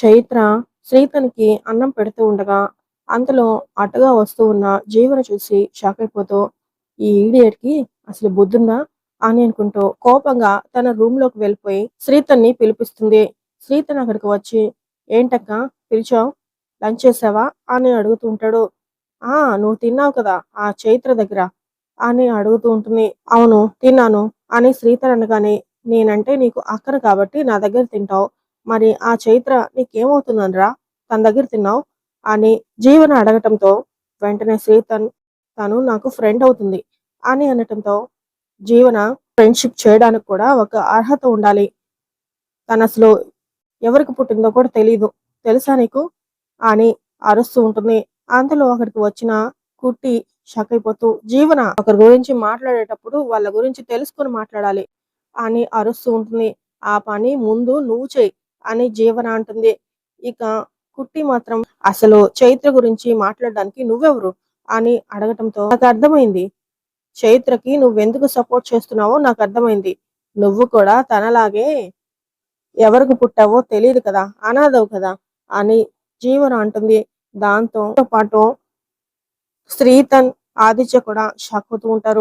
చైత్ర శ్రీతనికి అన్నం పెడుతూ ఉండగా అంతలో అటుగా వస్తూ ఉన్న జీవన చూసి షాక్ అయిపోతూ ఈ ఈడియట్కి అసలు బుద్ధుందా? అని అనుకుంటూ కోపంగా తన రూమ్లోకి వెళ్ళిపోయి శ్రీతన్ని పిలిపిస్తుంది. శ్రీతన్ అక్కడికి వచ్చి ఏంటక్క పిలిచావు? లంచ్ చేసావా? అని అడుగుతూ ఉంటాడు. ఆ నువ్వు తిన్నావు కదా ఆ చైత్ర దగ్గర అని అడుగుతూ ఉంటుంది. అవును తిన్నాను అని శ్రీతన్ అనగానే నేనంటే నీకు అక్కను కాబట్టి నా దగ్గర తింటావు. మరి ఆ చైత్ర నీకేమవుతుందనరా తన దగ్గర తిన్నావు? అని జీవన అడగటంతో వెంటనే శ్రీతన్ తను నాకు ఫ్రెండ్ అవుతుంది. అని అనటంతో జీవన ఫ్రెండ్షిప్ చేయడానికి కూడా ఒక అర్హత ఉండాలి. తను అసలు ఎవరికి పుట్టిందో కూడా తెలీదు. తెలుసా నీకు? అని అరుస్తూ ఉంటుంది. అంతలో అక్కడికి వచ్చిన కుట్టి షక్ అయిపోతూ జీవన ఒకరి గురించి మాట్లాడేటప్పుడు వాళ్ళ గురించి తెలుసుకొని మాట్లాడాలి అని అరుస్తూ ఉంటుంది. ఆ పని ముందు నువ్వు చేయి. అని జీవన అంటుంది. ఇక కుట్టి మాత్రం అసలు చైత్ర గురించి మాట్లాడడానికి నువ్వెవరు? అని అడగటంతో నాకు అర్థమైంది. చైత్రకి నువ్వెందుకు సపోర్ట్ చేస్తున్నావో నాకు అర్థమైంది. నువ్వు కూడా తనలాగే ఎవరికి పుట్టావో తెలియదు కదా అనాథవు కదా అని జీవన అంటుంది. దాంతో పాటు శ్రీతన్ ఆదిత్య కూడా షాక్ అవుతూ ఉంటారు.